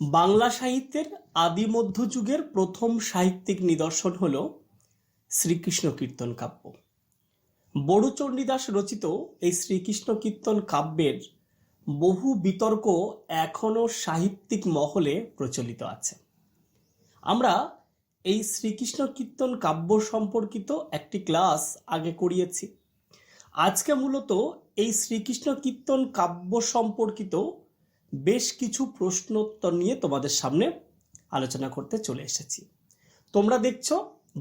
বাংলা সাহিত্যের আদি মধ্যযুগের প্রথম সাহিত্যিক নিদর্শন হল শ্রীকৃষ্ণ কীর্তন কাব্য। বড়ু চণ্ডীদাস রচিত এই শ্রীকৃষ্ণ কীর্তন কাব্যের বহু বিতর্ক এখনও সাহিত্যিক মহলে প্রচলিত আছে। আমরা এই শ্রীকৃষ্ণ কীর্তন কাব্য সম্পর্কিত একটি ক্লাস আগে করিয়েছি। আজকে মূলত এই শ্রীকৃষ্ণ কীর্তন কাব্য সম্পর্কিত বেশ কিছু প্রশ্নোত্তর নিয়ে তোমাদের সামনে আলোচনা করতে চলে এসেছি। তোমরা দেখছ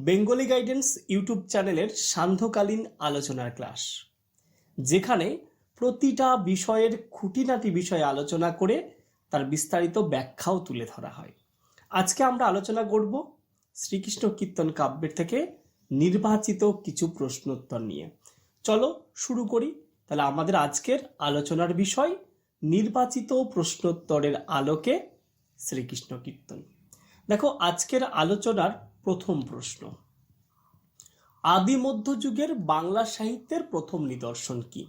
বেঙ্গলি গাইডেন্স ইউটিউব চ্যানেলের সান্ধ্যকালীন আলোচনার ক্লাস, যেখানে প্রতিটা বিষয়ের খুঁটিনাটি বিষয়ে আলোচনা করে তার বিস্তারিত ব্যাখ্যাও তুলে ধরা হয়। আজকে আমরা আলোচনা করব শ্রীকৃষ্ণ কীর্তন কাব্যের থেকে নির্বাচিত কিছু প্রশ্নোত্তর নিয়ে। চলো শুরু করি, তাহলে আমাদের আজকের আলোচনার বিষয় নির্বাচিত প্রশ্নোত্তরের আলোকে শ্রীকৃষ্ণ কীর্তন। দেখো, আজকের আলোচনার প্রথম প্রশ্ন। আদি মধ্যযুগের বাংলা সাহিত্যের প্রথম নিদর্শন কি?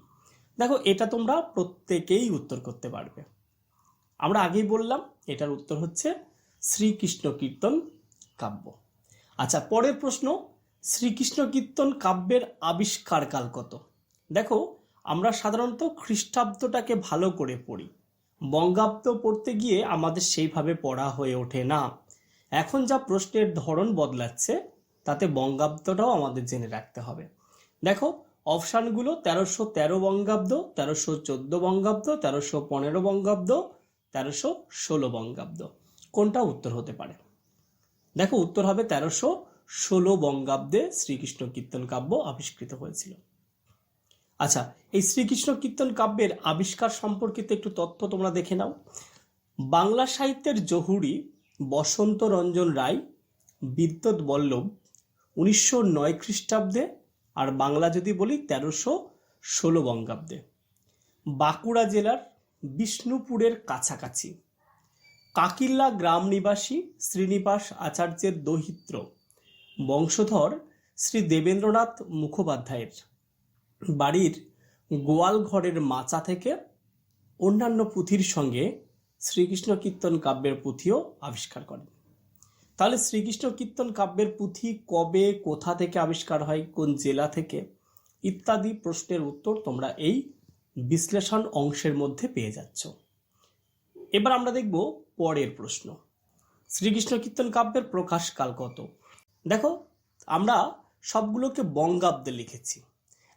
দেখো, এটা তোমরা প্রত্যেকেই উত্তর করতে পারবে। আমরা আগেই বললাম, এটার উত্তর হচ্ছে শ্রীকৃষ্ণ কীর্তন কাব্য। আচ্ছা পরের প্রশ্ন, শ্রীকৃষ্ণ কীর্তন কাব্যের আবিষ্কার কাল কত? দেখো আমরা সাধারণত খ্রিস্টাব্দটাকে ভালো করে পড়ি। বঙ্গাব্দ পড়তে গিয়ে আমাদের সেইভাবে পড়া হয়ে ওঠে না। এখন যা প্রশ্নের ধরন বদলাচ্ছে, তাতে বঙ্গাব্দটাও আমাদের জেনে রাখতে হবে। দেখো, অপশানগুলো তেরোশো তেরো বঙ্গাব্দ, তেরোশো চোদ্দ বঙ্গাব্দ, তেরোশো পনেরো বঙ্গাব্দ, তেরোশো ষোলো বঙ্গাব্দ। কোনটা উত্তর হতে পারে? দেখো, উত্তর হবে তেরোশো ষোলো বঙ্গাব্দে শ্রীকৃষ্ণ কীর্তন কাব্য আবিষ্কৃত হয়েছিল। আচ্ছা এই শ্রীকৃষ্ণ কীর্তন কাব্যের আবিষ্কার সম্পর্কিত একটু তথ্য তোমরা দেখে নাও। বাংলা সাহিত্যের জহুরি বসন্ত রঞ্জন রায়, বিদ্যুৎ বল্লভ, উনিশশো নয় খ্রিস্টাব্দে আর বাংলা যদি বলি, তেরোশো ষোলো বঙ্গাব্দে। বাঁকুড়া জেলার বিষ্ণুপুরের কাছাকাছি। কাকিল্লা গ্রাম নিবাসী শ্রীনিবাস আচার্যের দহিত্র, বংশধর শ্রী দেবেন্দ্রনাথ মুখোপাধ্যায়ের। বাড়ির গোয়াল ঘরের মাচা থেকে অন্যান্য পুঁথির সঙ্গে শ্রীকৃষ্ণ কীর্তন কাব্যের পুঁথিও আবিষ্কার করেন। তাহলে শ্রীকৃষ্ণ কীর্তন কাব্যের পুঁথি কবে, কোথা থেকে আবিষ্কার হয়, কোন জেলা থেকে, ইত্যাদি প্রশ্নের উত্তর তোমরা এই বিশ্লেষণ অংশের মধ্যে পেয়ে যাচ্ছ। এবার আমরা দেখব পরের প্রশ্ন। শ্রীকৃষ্ণ কীর্তন কাব্যের প্রকাশকাল কত? দেখো, আমরা সবগুলোকে বঙ্গাব্দে লিখেছি।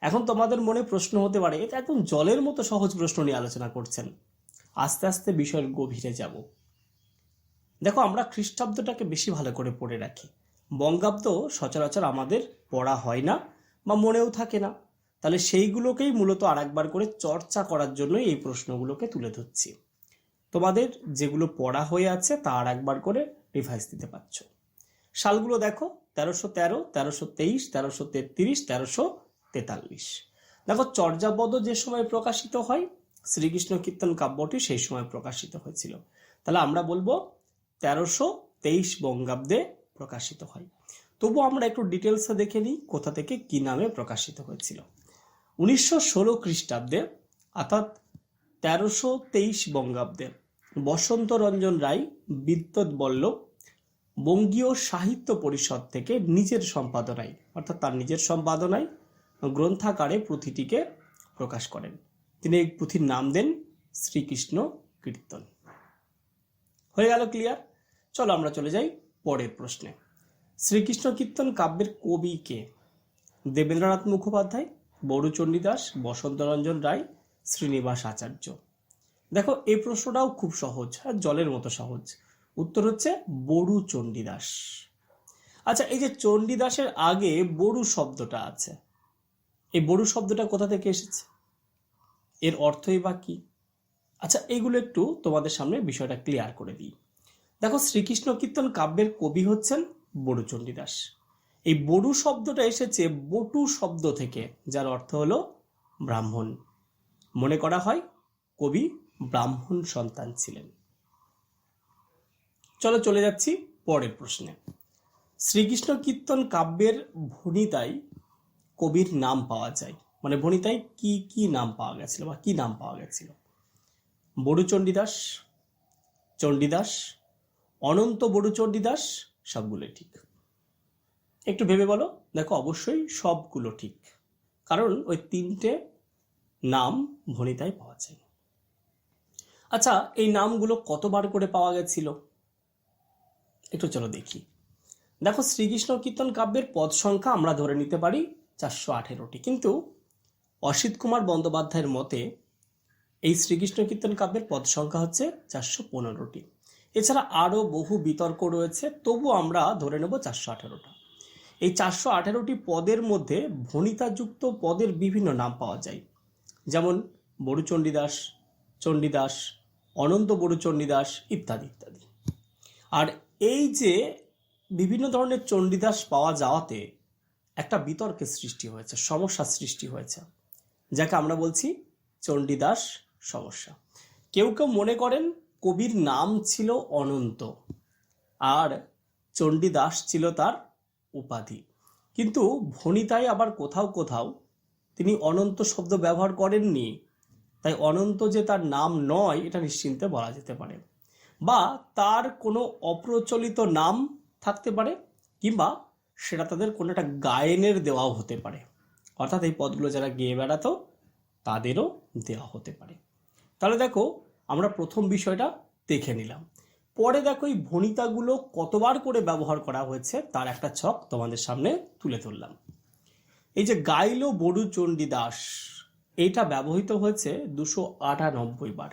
এখন তোমাদের মনে প্রশ্ন হতে পারে, এটা একদম জলের মতো সহজ প্রশ্ন নিয়ে আলোচনা করছেন। আস্তে আস্তে বিষয়ের গভীরে যাব। দেখো, আমরা খ্রিস্টাব্দটাকে বেশি ভালো করে পড়ে রাখি। বঙ্গাব্দ সচরাচর আমাদের পড়া হয় না বা মনেও থাকে না। তাহলে সেইগুলোকেই মূলত আরেকবার করে চর্চা করার জন্যই এই প্রশ্নগুলোকে তুলে ধরছি। তোমাদের যেগুলো পড়া হয়ে আছে, তা আর একবার করে রিভাইজ দিতে পারছ। সালগুলো দেখো, তেরোশো তেরো, তেরোশো তেইশ, তেরোশো তেত্রিশ, তেরোশো তেতাল্লিশ। দেখো, চর্যাপদ যে সময় প্রকাশিত হয়, শ্রীকৃষ্ণ কীর্তন কাব্যটি সেই সময় প্রকাশিত হয়েছিল। তাহলে আমরা বলব, তেরোশো তেইশ বঙ্গাব্দে প্রকাশিত হয়। তবু আমরা একটু ডিটেলসে দেখে নিই, কোথা থেকে কি নামে প্রকাশিত হয়েছিল। উনিশশো ষোলো খ্রিস্টাব্দে, অর্থাৎ তেরোশো তেইশ বঙ্গাব্দে বসন্ত রঞ্জন রায়, বিদ্যুৎ বল্লভ, বঙ্গীয় সাহিত্য পরিষদ থেকে নিজের সম্পাদনায়, অর্থাৎ তার নিজের সম্পাদনায় গ্রন্থাকারে পুঁথিটিকে প্রকাশ করেন। তিনি এই পুঁথির নাম দেন শ্রীকৃষ্ণ কীর্তন। হয়ে গেল ক্লিয়ার? চলো আমরা চলে যাই পরের প্রশ্নে। শ্রীকৃষ্ণ কীর্তন কাব্যের কবি কে? দেবেন্দ্রনাথ মুখোপাধ্যায়, বড়ুচণ্ডীদাস, বসন্তরঞ্জন রায়, শ্রীনিবাস আচার্য। দেখো এই প্রশ্নটাও খুব সহজ আর জলের মতো সহজ। উত্তর হচ্ছে বড়ু চণ্ডীদাস আচ্ছা এই যে চণ্ডীদাসের আগে বড়ু শব্দটা আছে এই বড়ু শব্দটা কোথা থেকে এসেছে? এর অর্থই বা কি? আচ্ছা এইগুলো একটু তোমাদের সামনে বিষয়টা ক্লিয়ার করে দিই। দেখো, শ্রীকৃষ্ণ কীর্তন কাব্যের কবি হচ্ছেন বড়ু চণ্ডীদাস এই বড়ু শব্দটা এসেছে বটু শব্দ থেকে, যার অর্থ হলো ব্রাহ্মণ। মনে করা হয় কবি ব্রাহ্মণ সন্তান ছিলেন। চলো চলে যাচ্ছি পরের প্রশ্নে। শ্রীকৃষ্ণ কীর্তন কাব্যের ভণিতায় কবির নাম পাওয়া যায়। মানে ভণিতায় কি কি নাম পাওয়া গেছিল বা কি নাম পাওয়া গেছিল? বড়ুচণ্ডীদাস চণ্ডীদাস অনন্ত বড়ু চণ্ডীদাস সবগুলো ঠিক। একটু ভেবে বলো, দেখো অবশ্যই সবগুলো ঠিক। কারণ ওই তিনটে নাম ভনিতায় পাওয়া যায়। আচ্ছা এই নামগুলো কতবার করে পাওয়া গেছিল? একটু চলো দেখি। দেখো শ্রীকৃষ্ণ কীর্তন কাব্যের পদ সংখ্যা আমরা ধরে নিতে পারি চারশো আঠেরোটি কিন্তু অসিত কুমার বন্দ্যোপাধ্যায়ের মতে এই শ্রীকৃষ্ণ কীর্তন কাব্যের পদ সংখ্যা হচ্ছে চারশো পনেরোটি এছাড়া আরও বহু বিতর্ক রয়েছে তবু আমরা ধরে নেব চারশো আঠেরোটা এই চারশো আঠেরোটি পদের মধ্যে ভনিতাযুক্ত পদের বিভিন্ন নাম পাওয়া যায়। যেমন বড়ু চণ্ডীদাস, অনন্ত বড়ু চণ্ডীদাস ইত্যাদি ইত্যাদি। আর এই যে বিভিন্ন ধরনের চণ্ডীদাস পাওয়া যাওয়াতে একটা বিতর্কের সৃষ্টি হয়েছে, সমস্যার সৃষ্টি হয়েছে। যাকে আমরা বলছি চণ্ডীদাস সমস্যা। কেউ কেউ মনে করেন কবির নাম ছিল অনন্ত আর চণ্ডীদাস ছিল তার উপাধি। কিন্তু ভনিতায় আবার কোথাও কোথাও তিনি অনন্ত শব্দ ব্যবহার করেননি, তাই অনন্ত যে তার নাম নয়, এটা নিশ্চিন্তে বলা যেতে পারে। বা তার কোনো অপ্রচলিত নাম থাকতে পারে কিংবা সেটা তাদের কোনো একটা গায়েনের দেওয়াও হতে পারে। অর্থাৎ এই পদগুলো যারা গেয়ে বেড়াতো, তাদেরও দেওয়া হতে পারে। তাহলে দেখো, আমরা প্রথম বিষয়টা দেখে নিলাম। পরে দেখো, এই ভনিতাগুলো কতবার করে ব্যবহার করা হয়েছে, তার একটা ছক তোমাদের সামনে তুলে ধরলাম। এই যে গাইল বড়ু চণ্ডীদাস এইটা ব্যবহৃত হয়েছে দুশো আটানব্বই বার।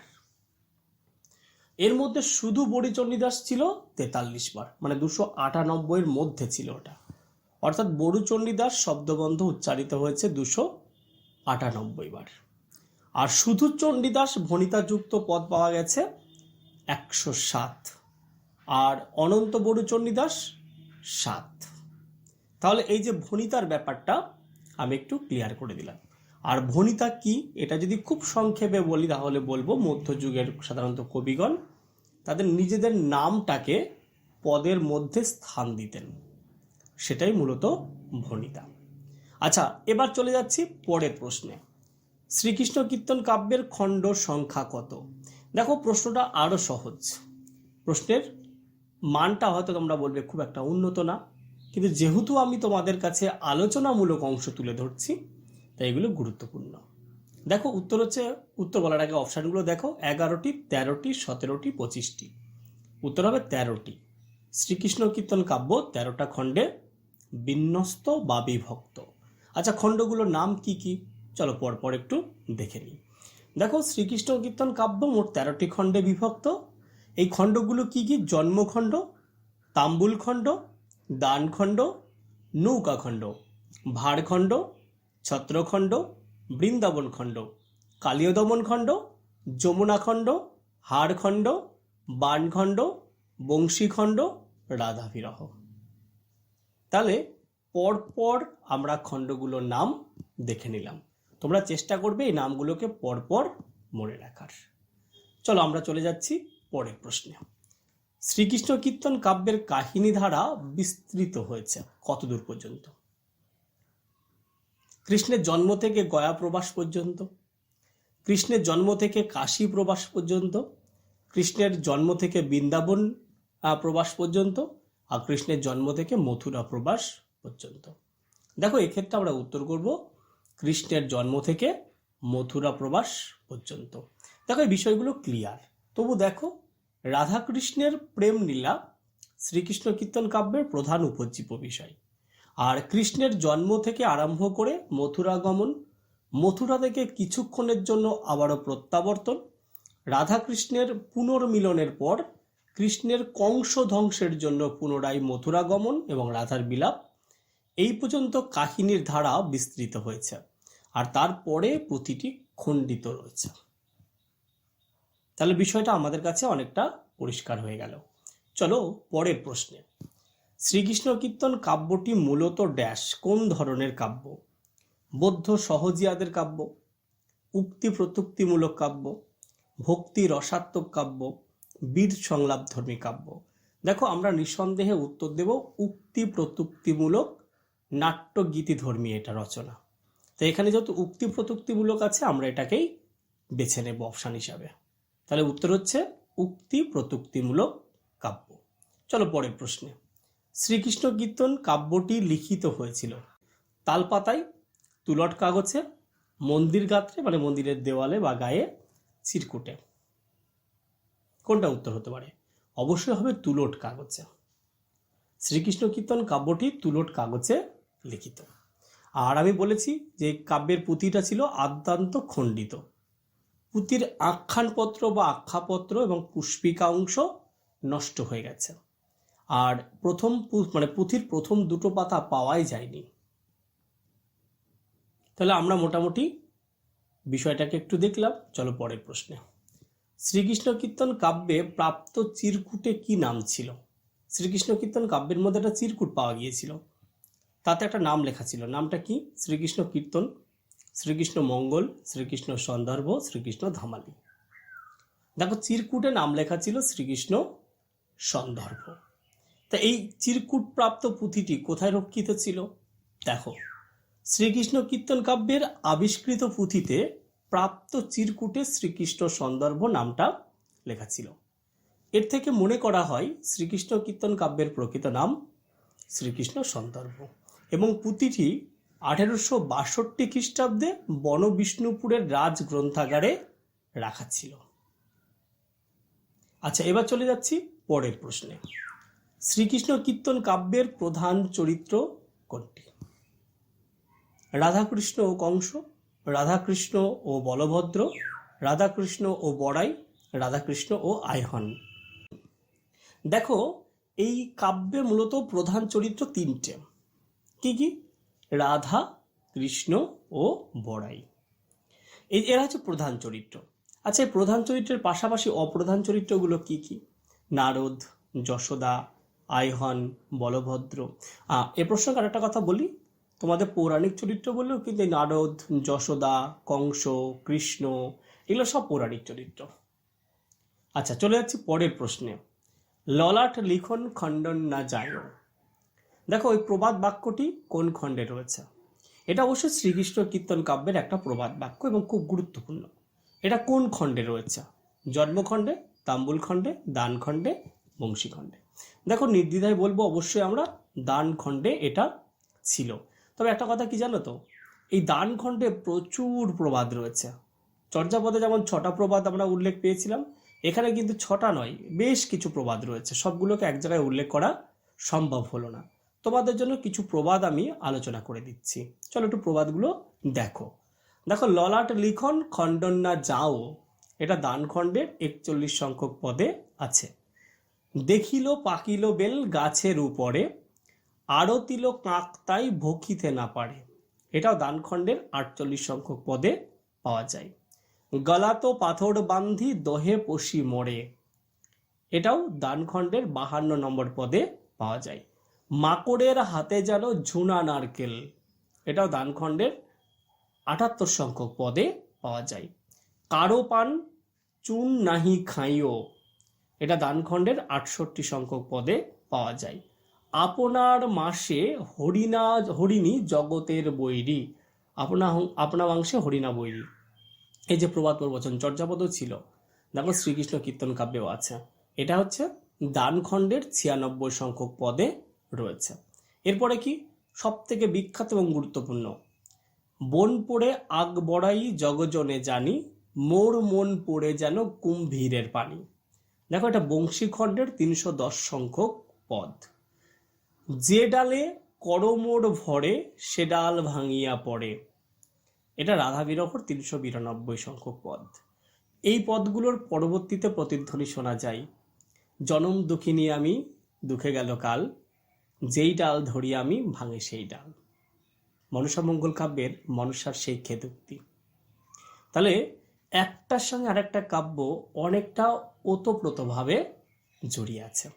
এর মধ্যে শুধু বড়ি চণ্ডীদাস ছিল তেতাল্লিশ বার মানে দুশো আটানব্বইয়ের মধ্যে ছিল ওটা। অর্থাৎ বড়ু চণ্ডীদাস শব্দবন্ধ উচ্চারিত হয়েছে দুশো আটানব্বই বার। আর শুধু চণ্ডীদাস ভনিতাযুক্ত পদ পাওয়া গেছে একশো সাত। আর অনন্ত বড়ু চণ্ডীদাস সাত। তাহলে এই যে ভনিতার ব্যাপারটা আমি একটু ক্লিয়ার করে দিলাম। আর ভনিতা কি, এটা যদি খুব সংক্ষেপে বলি তাহলে বলব, মধ্যযুগের সাধারণত কবিগণ তাদের নিজেদের নামটাকে পদের মধ্যে স্থান দিতেন। সেটাই মূলত ভনিতা আচ্ছা এবার চলে যাচ্ছি পরের প্রশ্নে। শ্রীকৃষ্ণ কীর্তন কাব্যের খণ্ড সংখ্যা কত? দেখো, প্রশ্নটা আরও সহজ। প্রশ্নের মানটা হয়তো তোমরা বলবে খুব একটা উন্নত না, কিন্তু যেহেতু আমি তোমাদের কাছে আলোচনামূলক অংশ তুলে ধরছি, তাই এগুলো গুরুত্বপূর্ণ। দেখো, উত্তর হচ্ছে, উত্তর বলার আগে অপশানগুলো দেখো, এগারোটি, তেরোটি, সতেরোটি, পঁচিশটি। উত্তর হবে তেরোটি। শ্রীকৃষ্ণ কীর্তন কাব্য তেরোটা খণ্ডে বিন্যস্ত বা বিভক্ত। আচ্ছা খণ্ডগুলোর নাম কি কি? চলো পরপর একটু দেখে নিই। দেখো, শ্রীকৃষ্ণ কীর্তন কাব্য মোট তেরোটি খণ্ডে বিভক্ত। এই খণ্ডগুলো কি কি? জন্মখণ্ড তাম্বুল খণ্ড দানখণ্ড, নৌকাখণ্ড ভাড়খণ্ড ছত্রখণ্ড বৃন্দাবন খণ্ড কালীয়দমন খণ্ড যমুনাখণ্ড, হাড়খণ্ড, বানখণ্ড, বংশীখণ্ড রাধাবিরহ তাহলে পরপর আমরা খণ্ডগুলোর নাম দেখে নিলাম। তোমরা চেষ্টা করবে এই নামগুলোকে পরপর মনে রাখার। চলো আমরা চলে যাচ্ছি পরের প্রশ্নে। শ্রীকৃষ্ণ কীর্তন কাব্যের কাহিনী ধারা বিস্তৃত হয়েছে কতদূর পর্যন্ত? কৃষ্ণের জন্ম থেকে গয়া প্রবাস পর্যন্ত, কৃষ্ণের জন্ম থেকে কাশী প্রবাস পর্যন্ত, কৃষ্ণের জন্ম থেকে বৃন্দাবন প্রবাস পর্যন্ত কৃষ্ণের জন্ম থেকে মথুরা প্রবাস পর্যন্ত। দেখো, এক্ষেত্রে আমরা উত্তর করব কৃষ্ণের জন্ম থেকে মথুরা প্রবাস পর্যন্ত। দেখো, এই বিষয়গুলো ক্লিয়ার তবু দেখো, রাধাকৃষ্ণের প্রেম লীলা শ্রীকৃষ্ণ কীর্তন কাব্যের প্রধান উপজীব্য বিষয়। আর কৃষ্ণের জন্ম থেকে আরম্ভ করে মথুরা গমন, মথুরা থেকে কিছুক্ষণের জন্য আবারও প্রত্যাবর্তন, রাধাকৃষ্ণের পুনর্মিলনের পর কৃষ্ণের কংস ধ্বংসের জন্য পুনরায় মথুরা গমন এবং রাধার বিলাপ, এই পর্যন্ত কাহিনীর ধারা বিস্তৃত হয়েছে। আর তারপরে প্রতিটি খণ্ডিত রয়েছে। তাহলে বিষয়টা আমাদের কাছে অনেকটা পরিষ্কার হয়ে গেল। চলো পরের প্রশ্নে। শ্রীকৃষ্ণ কীর্তন কাব্যটি মূলত ড্যাশ, কোন ধরনের কাব্য? বৌদ্ধ সহজিয়াদের কাব্য, উক্তি প্রত্যুক্তিমূলক কাব্য, ভক্তি রসাত্মক কাব্য বীর সংলাপধর্মী কাব্য। দেখো, আমরা নিঃসন্দেহে উত্তর দেব, উক্তি প্রত্যুক্তিমূলক নাট্যগীতি ধর্মী এটা রচনা। তো এখানে যত উক্তি প্রত্যুক্তিমূলক আছে, আমরা এটাকেই বেছে নেব অপশান হিসাবে। তাহলে উত্তর হচ্ছে, উক্তি প্রতুক্তিমূলক কাব্য। চলো পরের প্রশ্নে। শ্রীকৃষ্ণ কীর্তন কাব্যটি লিখিত হয়েছিল তালপাতায়, তুলট কাগজে, মন্দির গাত্রে মানে মন্দিরের দেওয়ালে বা গায়ে চিরকুটে। কোনটা উত্তর হতে পারে? অবশ্যই হবে তুলট কাগজে। শ্রীকৃষ্ণ কীর্তন কাব্যটি তুলট কাগজে লিখিত। আর আমি বলেছি যে কাব্যের পুঁথিটা ছিল আদ্যান্ত খণ্ডিত। পুঁথির আখ্যানপত্র বা আখ্যাপত্র এবং পুষ্পিকা অংশ নষ্ট হয়ে গেছে। আর প্রথম মানে পুঁথির প্রথম দুটো পাতা পাওয়াই যায়নি। তাহলে আমরা মোটামুটি বিষয়টাকে একটু দেখলাম। চলো পরের প্রশ্নে। শ্রীকৃষ্ণ কীর্তন কাব্যে প্রাপ্ত চিরকুটে কি নাম ছিল? শ্রীকৃষ্ণ কীর্তন কাব্যের মধ্যে একটা চিরকুট পাওয়া গিয়েছিল। তাতে একটা নাম লেখা ছিল। নামটা কি? শ্রীকৃষ্ণ কীর্তন শ্রীকৃষ্ণ মঙ্গল, শ্রীকৃষ্ণ সন্দর্ভ, শ্রীকৃষ্ণ ধামালি। দেখো, চিরকুটে নাম লেখা ছিল শ্রীকৃষ্ণ সন্দর্ভ। তা এই চিরকুট প্রাপ্ত পুঁথিটি কোথায় রক্ষিত ছিল? দেখো শ্রীকৃষ্ণ কীর্তন কাব্যের আবিষ্কৃত পুঁথিতে প্রাপ্ত চিরকুটে শ্রীকৃষ্ণ সন্দর্ভ নামটা লেখা ছিল। এর থেকে মনে করা হয় শ্রীকৃষ্ণ কীর্তন কাব্যের প্রকৃত নাম শ্রীকৃষ্ণ সন্দর্ভ। এবং পুঁথিটি আঠেরোশো বাষট্টি খ্রিস্টাব্দে বনবিষ্ণুপুরের রাজ গ্রন্থাগারে রাখা ছিল। আচ্ছা এবার চলে যাচ্ছি পরের প্রশ্নে। শ্রীকৃষ্ণ কীর্তন কাব্যের প্রধান চরিত্র কোনটি? রাধাকৃষ্ণ ও কংস রাধাকৃষ্ণ ও বলভদ্র, রাধাকৃষ্ণ ও বড়াই, রাধাকৃষ্ণ ও আয়হন। দেখো, এই কাব্যে মূলত প্রধান চরিত্র তিনটে। কি কি? রাধা, কৃষ্ণ ও বড়াই। এই এরা হচ্ছে প্রধান চরিত্র। আচ্ছা এই প্রধান চরিত্রের পাশাপাশি অপ্রধান চরিত্রগুলো কি কি? নারদ, যশোদা আইহন বলভদ্র। এ প্রসঙ্গে আরেকটা কথা বলি। তোমাদের পৌরাণিক চরিত্র বললেও কিন্তু নারদ, যশোদা, কংস, কৃষ্ণ, এগুলো সব পৌরাণিক চরিত্র। আচ্ছা চলে যাচ্ছি পরের প্রশ্নে। ললাট লিখন খণ্ডন না যায়? দেখো, ওই প্রবাদ বাক্যটি কোন খণ্ডে রয়েছে? এটা অবশ্যই শ্রীকৃষ্ণ কীর্তন কাব্যের একটা প্রবাদ বাক্য এবং খুব গুরুত্বপূর্ণ। এটা কোন খণ্ডে রয়েছে? জন্মখণ্ডে তাম্বুল খণ্ডে, দান খণ্ডে, বংশী খণ্ডে। দেখো, নির্দ্বিধায় বলব অবশ্যই আমরা দান খণ্ডে এটা ছিল। তবে একটা কথা কি জানো তো? এই দান খণ্ডে প্রচুর প্রবাদ রয়েছে। চর্যাপদে যেমন ছটা প্রবাদ আমরা উল্লেখ পেয়েছিলাম, এখানে কিন্তু ছটা নয়, বেশ কিছু প্রবাদ রয়েছে। সবগুলোকে এক জায়গায় উল্লেখ করা সম্ভব হলো না। তোমাদের জন্য কিছু প্রবাদ আমি আলোচনা করে দিচ্ছি। চলো একটু প্রবাদগুলো দেখো। দেখো, ললাট লিখন খণ্ডন না যাও, এটা দান খণ্ডের একচল্লিশ সংখ্যক পদে আছে। দেখিল, পাকিল বেল গাছের উপরে আরতিল কাক তাই ভকিতে না পারে। এটাও দানখণ্ডের আটচল্লিশ সংখ্যক পদে পাওয়া যায়। গলাতো পাথর বান্ধি দহে পশি মরে। এটাও দানখণ্ডের বাহান্ন নম্বর পদে পাওয়া যায়। মাকড়ের হাতে যেন ঝুনা নারকেল। এটাও দানখণ্ডের আটাত্তর সংখ্যক পদে পাওয়া যায়। কারও পান চুন নাহি খাইও এটা দানখণ্ডের আটষট্টি সংখ্যক পদে পাওয়া যায়। আপনার মাসে হরিণা, হরিণী জগতের বৈরী। আপনা আপনা মাংসে হরিণা বৈরী। এই যে প্রবাদ প্রবচন, চর্যাপদ ছিল। দেখো শ্রীকৃষ্ণ কীর্তন কাব্যেও আছে। এটা হচ্ছে দানখণ্ডের ছিয়ানব্বই সংখ্যক পদে রয়েছে। এরপরে কি? সব থেকে বিখ্যাত এবং গুরুত্বপূর্ণ। বন পড়ে আগ বড়াই জগজনে জানি, মোর মন পড়ে যেন কুম্ভীরের পানি। দেখো এটা বংশীখণ্ডের তিনশো দশ সংখ্যক পদ। যে ডালে করমোড় ভরে সে ডাল ভাঙিয়া পড়ে। এটা রাধা বিরহর তিনশো বিরানব্বই সংখ্যক পদ। এই পদগুলোর পরবর্তীতে প্রতিধ্বনি শোনা যায়। জনম দুঃখিনী আমি, দুঃখে গেল কাল। যেই ডাল ধরি আমি, ভাঙে সেই ডাল। মনসামঙ্গল কাব্যের মনসার সেই খেদুক্তি। তাহলে একটার সঙ্গে আরেকটা কাব্য অনেকটা ওতপ্রোতভাবে জড়িয়ে আছে।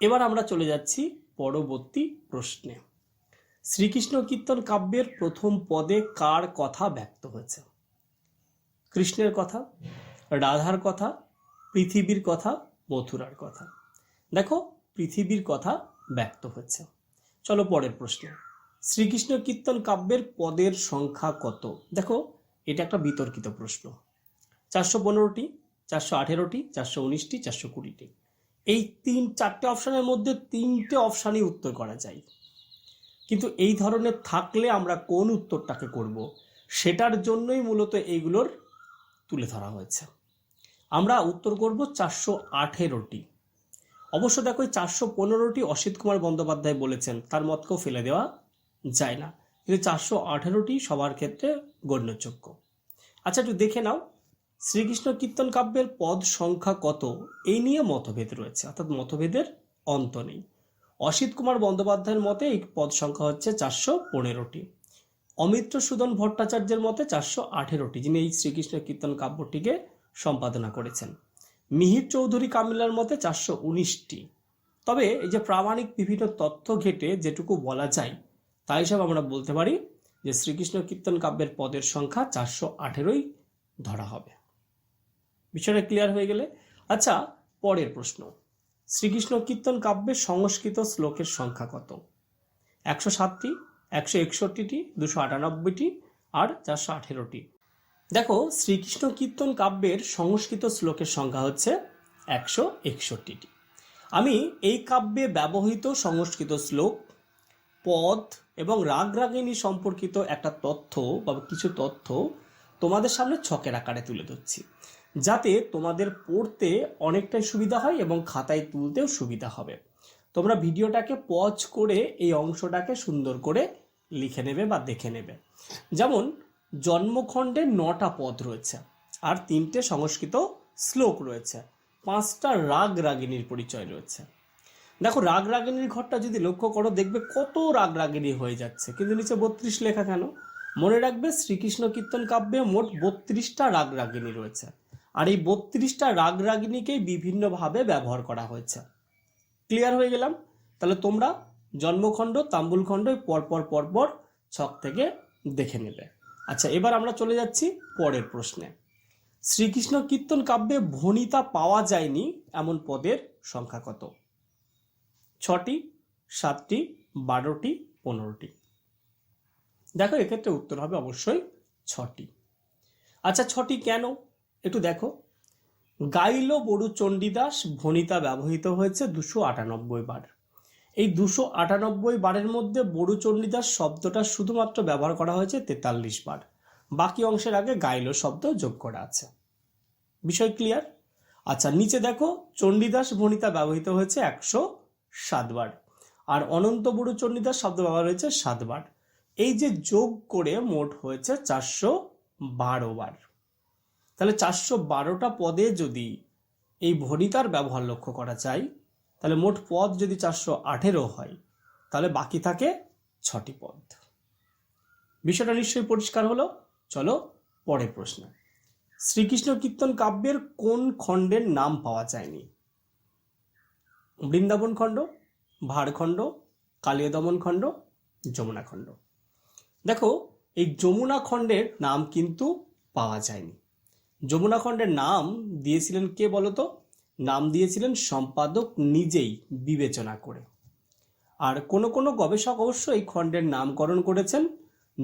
এবার আমরা চলে যাচ্ছি পরবর্তী প্রশ্নে। শ্রীকৃষ্ণ কীর্তন কাব্যের প্রথম পদে কার কথা ব্যক্ত হয়েছে? কৃষ্ণের কথা, রাধার কথা, পৃথিবীর কথা, মথুরার কথা। দেখো, পৃথিবীর কথা ব্যক্ত হয়েছে। চলো পরের প্রশ্ন। শ্রীকৃষ্ণ কীর্তন কাব্যের পদের সংখ্যা কত? দেখো, এটা একটা বিতর্কিত প্রশ্ন। চারশো পনেরোটি, চারশো আঠেরোটি, চারশো উনিশটি, চারশো কুড়িটি। এই তিন, চারটে অপশানের মধ্যে তিনটে অপশানই উত্তর করা যায়। কিন্তু এই ধরনের থাকলে আমরা কোন উত্তরটাকে করব? সেটার জন্যই মূলত এইগুলোর তুলে ধরা হয়েছে। আমরা উত্তর করব চারশো আঠেরোটি। অবশ্য দেখো চারশো পনেরোটি অসিত কুমার বন্দ্যোপাধ্যায় বলেছেন, তার মতকেও ফেলে দেওয়া যায় না। কিন্তু চারশো আঠেরোটি সবার ক্ষেত্রে গণ্যযোগ্য। আচ্ছা একটু দেখে নাও। শ্রীকৃষ্ণ কীর্তন কাব্যের পদ সংখ্যা কত? এই নিয়ে মতভেদ রয়েছে, অর্থাৎ মতভেদের অন্ত নেই। অসিত কুমার বন্দ্যোপাধ্যায়ের মতে এই পদ সংখ্যা হচ্ছে চারশো পনেরোটি। অমিত্র সুদন ভট্টাচার্যের মতে চারশো আঠেরোটি, যিনি এই শ্রীকৃষ্ণ কীর্তন কাব্যটিকে সম্পাদনা করেছেন। মিহির চৌধুরী কামিলার মতে চারশো উনিশটি। তবে এই যে প্রামাণিক বিভিন্ন তথ্য ঘেটে যেটুকু বলা যায় তাই হিসাবে আমরা বলতে পারি যে শ্রীকৃষ্ণ কীর্তন কাব্যের পদের সংখ্যা চারশো আঠেরোই ধরা হবে। বিষয়টা ক্লিয়ার হয়ে গেলে। আচ্ছা পরের প্রশ্ন। শ্রীকৃষ্ণ কীর্তন কাব্যের সংস্কৃত শ্লোকের সংখ্যা কত? একশো সাতটি, একশো একষট্টিটি, দুশো আটানব্বইটি আর চারশো আঠেরোটি। দেখো, শ্রীকৃষ্ণ কীর্তন কাব্যের সংস্কৃত শ্লোকের সংখ্যা হচ্ছে একশো একষট্টিটি। আমি এই কাব্যে ব্যবহৃত সংস্কৃত শ্লোক, পদ এবং রাগ রাগিনী সম্পর্কিত একটা তথ্য বা কিছু তথ্য তোমাদের সামনে ছকের আকারে তুলে ধরছি। যাতে তোমাদের পড়তে অনেকটাই সুবিধা হয় এবং খাতায় তুলতেও সুবিধা হবে। তোমরা ভিডিওটাকে পজ করে এই অংশটাকে সুন্দর করে লিখে নেবে বা দেখে নেবে। যেমন, জন্মখণ্ডে নটা পদ রয়েছে আর তিনটে সংস্কৃত শ্লোক রয়েছে। পাঁচটা রাগ রাগিনীর পরিচয় রয়েছে। দেখো, রাগ রাগিনীর ঘরটা যদি লক্ষ্য করো, দেখবে কত রাগ রাগিনী হয়ে যাচ্ছে। কিন্তু নিচে বত্রিশ লেখা কেন? মনে রাখবে শ্রীকৃষ্ণ কীর্তন কাব্যে মোট বত্রিশটা রাগ রাগিনী রয়েছে। আর এই বত্রিশটা রাগ রাগিনীকেই বিভিন্নভাবে ব্যবহার করা হয়েছে। ক্লিয়ার হয়ে গেলাম? তাহলে তোমরা জন্মখণ্ড, তাম্বুলখণ্ড পরপর পরপর ছক থেকে দেখে নেবে। আচ্ছা এবার আমরা চলে যাচ্ছি পরের প্রশ্নে। শ্রীকৃষ্ণ কীর্তন কাব্যে ভনিতা পাওয়া যায়নি এমন পদের সংখ্যা কত? ছটি, সাতটি, বারোটি, পনেরোটি। দেখো, এক্ষেত্রে উত্তর হবে অবশ্যই ছটি। আচ্ছা ছটি কেন? একটু দেখো। গাইল বড়ু চণ্ডীদাস ভনিতা ব্যবহৃত হয়েছে দুশো আটানব্বই বার। এই দুশো আটানব্বই বারের মধ্যে বড়ু চণ্ডীদাস শব্দটা শুধুমাত্র ব্যবহার করা হয়েছে তেতাল্লিশ বার। বাকি অংশের আগে গাইল শব্দ যোগ করা আছে। বিষয় ক্লিয়ার আচ্ছা নিচে দেখো, চণ্ডীদাস ভনিতা ব্যবহৃত হয়েছে একশো সাতবার আর অনন্ত বড়ু চণ্ডীদাস শব্দ ব্যবহার হয়েছে সাতবার এই যে যোগ করে মোট হয়েছে চারশো বারো বার। তাহলে চারশো বারোটা পদে যদি এই ভনিতার ব্যবহার লক্ষ্য করা যায়, তাহলে মোট পদ যদি চারশো আঠেরো হয়, তাহলে বাকি থাকে ছটি পদ। বিষয়টা নিশ্চয়ই পরিষ্কার হলো? চলো পরের প্রশ্ন। শ্রীকৃষ্ণ কীর্তন কাব্যের কোন খণ্ডের নাম পাওয়া যায়নি? বৃন্দাবন খণ্ড ভারখণ্ড কালীয় দমন খণ্ড, যমুনা খণ্ড। দেখো, এই যমুনা খণ্ডের নাম কিন্তু পাওয়া যায়নি। যমুনা খণ্ডের নাম দিয়েছিলেন কে বলতো? নাম দিয়েছিলেন সম্পাদক নিজেই বিবেচনা করে। আর কোনো কোনো গবেষক অবশ্য এই খণ্ডের নামকরণ করেছেন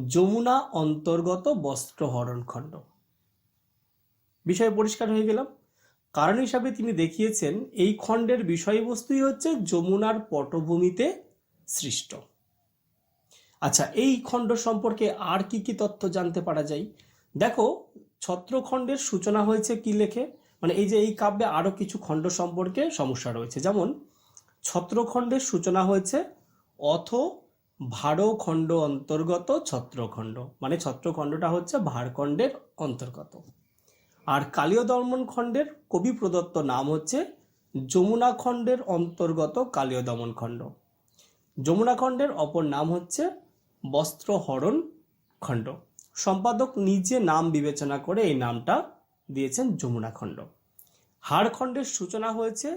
যমুনা অন্তর্গত বস্ত্রহরণ খণ্ড। বিষয় পরিষ্কার হয়ে গেলাম কারণ হিসাবে তিনি দেখিয়েছেন এই খণ্ডের বিষয়বস্তুই হচ্ছে যমুনার পটভূমিতে সৃষ্ট। আচ্ছা এই খণ্ড সম্পর্কে আর কি কি তথ্য জানতে পারা যায়? দেখো ছত্রখণ্ডের সূচনা হয়েছে কি লেখে? মানে এই যে এই কাব্যে আরও কিছু খণ্ড সম্পর্কে সমস্যা রয়েছে। যেমন, ছত্রখণ্ডের সূচনা হয়েছে অথ ভাড়খণ্ড অন্তর্গত ছত্রখণ্ড। মানে ছত্রখণ্ডটা হচ্ছে ভারখণ্ডের অন্তর্গত। আর কালীয় দমন খণ্ডের কবি প্রদত্ত নাম হচ্ছে যমুনা খণ্ডের অন্তর্গত কালীয় দমন খণ্ড। যমুনা খণ্ডের অপর নাম হচ্ছে বস্ত্রহরণ খণ্ড। সম্পাদক নিজে নাম বিবেচনা করে এই নামটা দিয়েছেন যমুনা খণ্ড। হাড়খণ্ডের সূচনা হয়েছে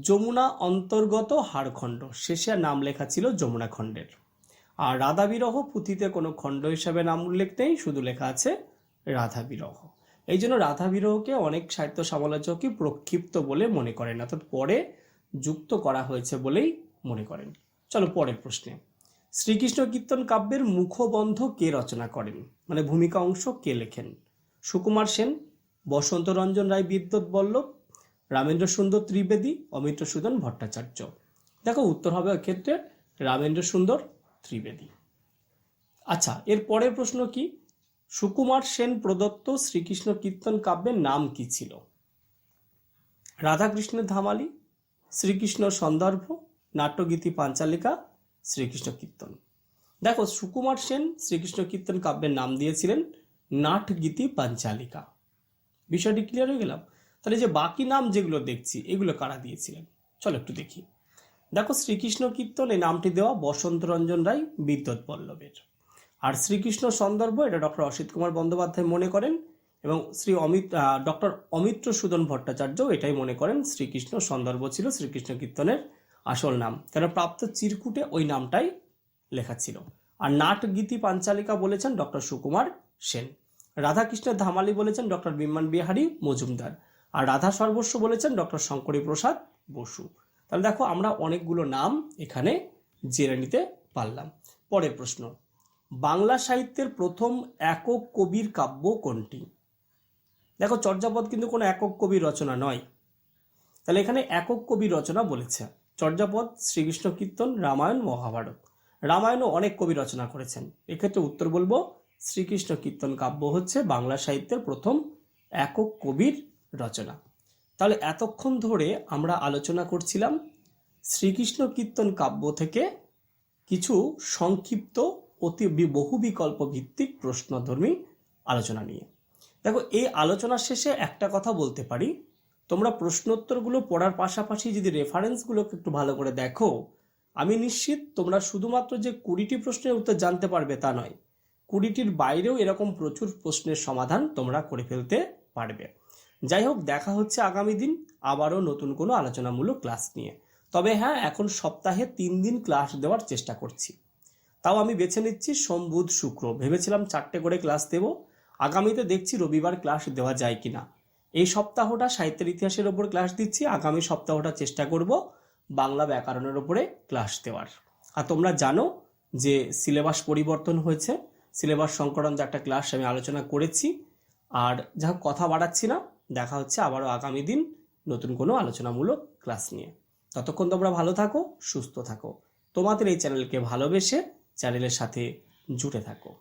যমুনা অন্তর্গত হাড়খণ্ড। শেষে নাম লেখা ছিল যমুনা খণ্ডের। আর রাধা বিরহ পুঁথিতে কোনো খণ্ড হিসাবে নাম উল্লেখ নেই, শুধু লেখা আছে রাধা বিরহ। এই জন্য রাধা বিরহকে অনেক সাহিত্য সমালোচকই প্রক্ষিপ্ত বলে মনে করেন, অর্থাৎ পরে যুক্ত করা হয়েছে বলেই মনে করেন। চলো পরের প্রশ্নে। শ্রীকৃষ্ণ কীর্তন কাব্যের মুখবন্ধ কে রচনা করেন। মানে ভূমিকা অংশ কে লেখেন? সুকুমার সেন বসন্ত রঞ্জন রায়, বিদ্যুৎ বল্লভ, রামেন্দ্র সুন্দর ত্রিবেদী অমিত্র সুদন ভট্টাচার্য। দেখো উত্তর হবে ক্ষেত্রে রামেন্দ্র সুন্দর ত্রিবেদী। আচ্ছা এর পরের প্রশ্ন কি? সুকুমার সেন প্রদত্ত শ্রীকৃষ্ণ কীর্তন কাব্যের নাম কি ছিল? রাধাকৃষ্ণের ধামালি, শ্রীকৃষ্ণ সন্দর্ভ, নাট্যগীতি পাঞ্চালিকা শ্রীকৃষ্ণ কীর্তন। দেখো সুকুমার সেন শ্রীকৃষ্ণ কীর্তন কাব্যের নাম দিয়েছিলেন নাটগীতি পাঞ্চালিকা। বিষয়টি ক্লিয়ার হয়ে গেলাম? তাহলে যে বাকি নাম যেগুলো দেখছি, এগুলো কারা দিয়েছিলেন? চলো একটু দেখি। দেখো শ্রীকৃষ্ণ কীর্তন এই নামটি দেওয়া বসন্ত রঞ্জন রায়, বিদ্যুৎ পল্লবের। আর শ্রীকৃষ্ণ সন্দর্ভ, এটা ডক্টর অসিত কুমার বন্দ্যোপাধ্যায় মনে করেন এবং শ্রী অমিত ডক্টর অমিত্র সুদন ভট্টাচার্য এটাই মনে করেন, শ্রীকৃষ্ণ সন্দর্ভ ছিল শ্রীকৃষ্ণ কীর্তনের আসল নাম। কেন প্রাপ্ত চিরকুটে ওই নামটাই লেখা ছিল। আর নাট গীতি পাঞ্চালিকা বলেছেন ডক্টর সুকুমার সেন। রাধাকৃষ্ণের ধামালি বলেছেন ডক্টর বিমান বিহারী মজুমদার। আর রাধা সর্বস্ব বলেছেন ডক্টর শঙ্করী প্রসাদ বসু। তাহলে দেখো আমরা অনেকগুলো নাম এখানে জেনে নিতে পারলাম। পরের প্রশ্ন, বাংলা সাহিত্যের প্রথম একক কবির কাব্য কোনটি? দেখো চর্যাপদ কিন্তু কোনো একক কবির রচনা নয়। তাহলে এখানে একক কবি রচনা বলেছে। চর্যাপদ, শ্রীকৃষ্ণ কীর্তন, রামায়ণ, মহাভারত। রামায়ণও অনেক কবি রচনা করেছেন। এক্ষেত্রে উত্তর বলব, শ্রীকৃষ্ণ কীর্তন কাব্য হচ্ছে বাংলা সাহিত্যের প্রথম একক কবির রচনা। তাহলে এতক্ষণ ধরে আমরা আলোচনা করছিলাম শ্রীকৃষ্ণ কীর্তন কাব্য থেকে কিছু সংক্ষিপ্ত, অতি বহু বিকল্প ভিত্তিক প্রশ্নধর্মী আলোচনা নিয়ে। দেখো, এই আলোচনার শেষে একটা কথা বলতে পারি। তোমরা প্রশ্নোত্তরগুলো পড়ার পাশাপাশি যদি রেফারেন্সগুলোকে একটু ভালো করে দেখো, আমি নিশ্চিত তোমরা শুধুমাত্র যে কুড়িটি প্রশ্নের উত্তর জানতে পারবে তা নয়, কুড়িটির বাইরেও এরকম প্রচুর প্রশ্নের সমাধান তোমরা করে ফেলতে পারবে। যাই হোক, দেখা হচ্ছে আগামী দিন আবারও নতুন কোনো আলোচনামূলক ক্লাস নিয়ে। তবে হ্যাঁ এখন সপ্তাহে তিন দিন ক্লাস দেওয়ার চেষ্টা করছি। তাও আমি বেছে নিচ্ছি সোম, বুধ, শুক্র। ভেবেছিলাম চারটে করে ক্লাস দেব। আগামীতে দেখছি রবিবার ক্লাস দেওয়া যায় কিনা। এই সপ্তাহটা সাহিত্যের ইতিহাসের ওপর ক্লাস দিচ্ছি। আগামী সপ্তাহটা চেষ্টা করব বাংলা ব্যাকরণের ওপরে ক্লাস দেওয়ার। আর তোমরা জানো যে সিলেবাস পরিবর্তন হয়েছে। সিলেবাস সংকলন একটা ক্লাস আমি আলোচনা করেছি। আর যা কথা বাড়াচ্ছি না। দেখা হচ্ছে আবারও আগামী দিন নতুন কোনো আলোচনামূলক ক্লাস নিয়ে। ততক্ষণ তোমরা ভালো থাকো, সুস্থ থাকো। তোমাদের এই চ্যানেলকে ভালোবেসে চ্যানেলের সাথে জুড়ে থাকো।